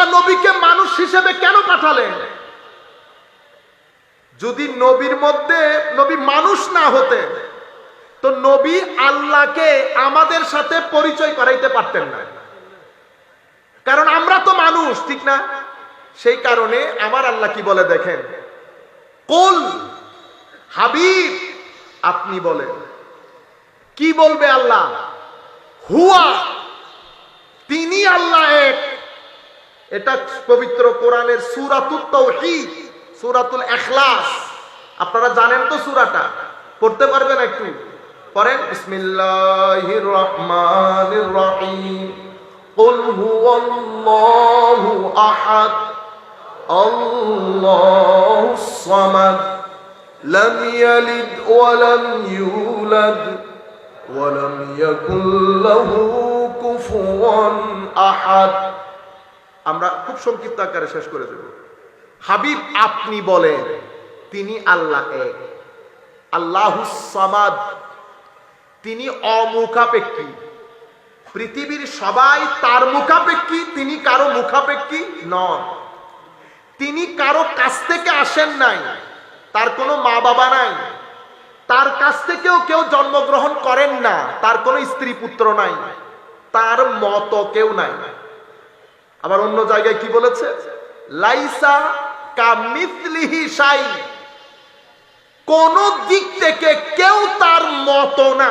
আল্লাহ নবীকে মানুষ হিসেবে কেন পাঠালেন? যদি নবীর মধ্যে নবী মানুষ না হতেন, তো নবী আল্লাহকে আমাদের সাথে পরিচয় করাইতে পারতেন না। কারণ আমরা তো মানুষ, ঠিক না? সেই কারণে আমার আল্লাহ কি বলে দেখেন? কুল, হাবিব, আপনি বলেন। কি বলবে আল্লাহ? হুয়া, তিনি আল্লাহ এক। এটা পবিত্র কোরআনের সুরাতুল তৌহিদ সুরাতুল এখলাস আপনারা জানেন তো সুরাটা পড়তে পারবেন একটু পড়েন বিসমিল্লাহির রহমানির রহিম قل هو الله أحد الله الصمد لم يلد ولم يولد ولم يكن له كفوا أحد আমরা খুব সংক্ষিপ্ত আকারে শেষ করে দেব। হাবিব আপনি বলেন, তিনি আল্লাহ এক। আল্লাহুস সামাদ, তিনি অমুখাপেক্ষী। পৃথিবীর সবাই তার মুখাপেক্ষী, তিনি কারও মুখাপেক্ষী নন। তিনি কারও কাছ থেকে আসেন নাই, তার কোনো মা বাবা নাই। তার কাছ থেকেও কেউ জন্মগ্রহণ করেন না, তার কোনো স্ত্রী পুত্র নাই। তার মত কেউ নাই। আবার অন্য জায়গায় কি বলেছে? লাইসা কামিথলিহি সাই কোন দিক থেকে কেউ তার মত না।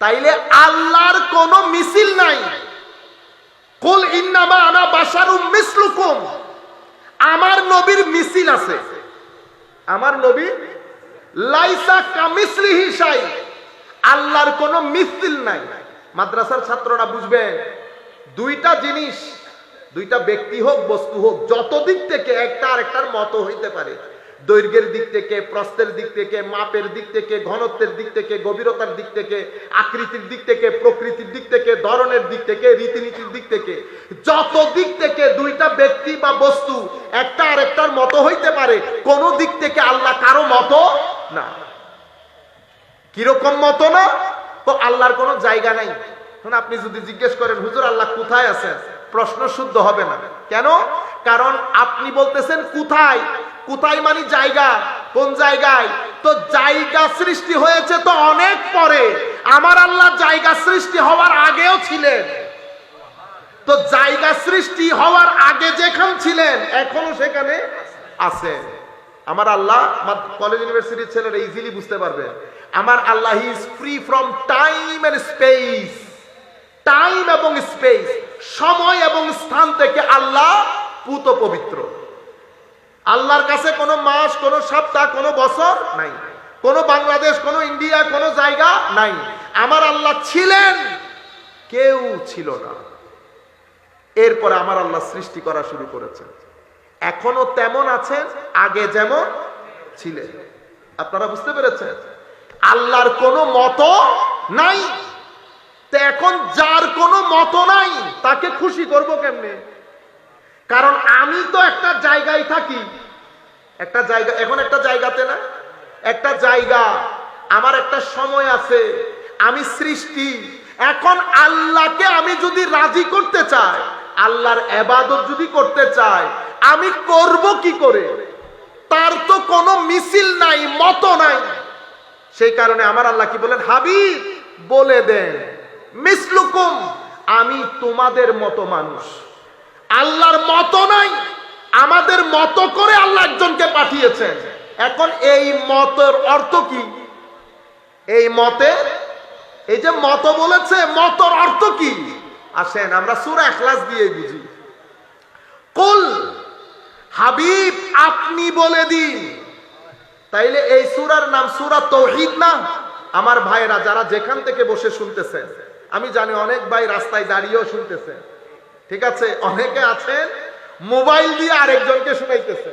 তাইলে আল্লাহর কোন মিছিল নাই। কুল ইন্নামা আনা বাশারুম মিসলুকুম। আমার নবীর মিছিল আছে। আমার নবী লাইসা কামিসলিহি শাই। আল্লাহর কোন মিছিল নাই। মাদ্রাসার ছাত্ররা বুঝবে দুইটা জিনিস, দুইটা ব্যক্তি হোক, বস্তু হোক, যত দিক থেকে একটা আরেকটার মতো হইতে পারে। দৈর্ঘ্যের দিক থেকে, প্রস্থের দিক থেকে, মাপের দিক থেকে, ঘনত্বের দিক থেকে, গভীরতার দিক থেকে, আকৃতির দিক থেকে, প্রকৃতির দিক থেকে, ধরনের দিক থেকে, রীতিনীতির দিক থেকে, যত দিক থেকে দুইটা ব্যক্তি বা বস্তু একটা আরেকটার মতো হইতে পারে, কোন দিক থেকে আল্লাহ কারও মতো না। কীরকম মতো না? তো আল্লাহর কোনো জায়গা নাই। এখন আপনি যদি জিজ্ঞেস করেন, হুজুর আল্লাহ কোথায় আছেন? প্রশ্ন শুদ্ধ হবে না। কেন? কারণ আপনি বলতেছেন, কোথায়? কোথায় মানে জায়গা, কোন জায়গায়? তো জায়গা সৃষ্টি হয়েছে তো অনেক পরে। আমার আল্লাহ জায়গা সৃষ্টি হওয়ার আগেও ছিলেন। তো জায়গা সৃষ্টি হওয়ার আগে যেখান ছিলেন, এখনও সেখানে আছে আমার আল্লাহ কলেজ ইউনিভার্সিটির ছেলেরা ইজিলি বুঝতে পারবে। আমার আল্লাহ is free from time and space time এবং স্পেস সময় এবং স্থান থেকে আল্লাহ পুত পবিত্র। আল্লাহর কাছে কোনো মাস, কোনো সপ্তাহ, কোনো বছর নাই। কোনো বাংলাদেশ, কোনো ইন্ডিয়া, কোনো জায়গা নাই। আমার আল্লাহ ছিলেন, কেউ ছিল না। এরপরে আমার আল্লাহ সৃষ্টি করা শুরু করেছেন। এখনও তেমন আছেন, আগে যেমন ছিলেন। আপনারা বুঝতে পেরেছেন? আল্লাহর কোনো মতো নাই। এখন যার কোনো মত নাই, তাকে খুশি করব কেমনে? কারণ আমি তো একটা জায়গায় থাকি। একটা জায়গা, এখন একটা জায়গাতে না? একটা জায়গা, আমার একটা সময় আছে, আমি সৃষ্টি। এখন আল্লাহকে আমি যদি রাজি করতে চাই, আল্লাহর এবাদত যদি করতে চাই, আমি করব কি করে? তার তো কোনো মিছিল নাই, মতো নাই। সেই কারণে আমার আল্লাহ কি বলেন? হাবিব, বলে দেন। মিসলুকুম, আমি তোমাদের মতো মানুষ। আল্লাহর মতো নাই, আমাদের মতো করে আল্লাহ একজনকে পাঠিয়েছেন। এখন এই মতের অর্থ কি? এই মতে, এই যে মত বলেছে, মতর অর্থ কি? আসেন, আমরা সুরা এখলাস দিয়ে বুঝি। কুল, হাবিব, আপনি বলে দিন। তাইলে এই সুরার নাম সুরা তৌহিদ না? আমার ভাইরা যারা যেখান থেকে বসে শুনতেছেন। আমি জানি অনেক ভাই রাস্তায় দাঁড়িয়েও শুনতেছে। ঠিক আছে? অনেকে আছেন, মোবাইল দিয়ে আরেকজনকে শুনাইতেছে।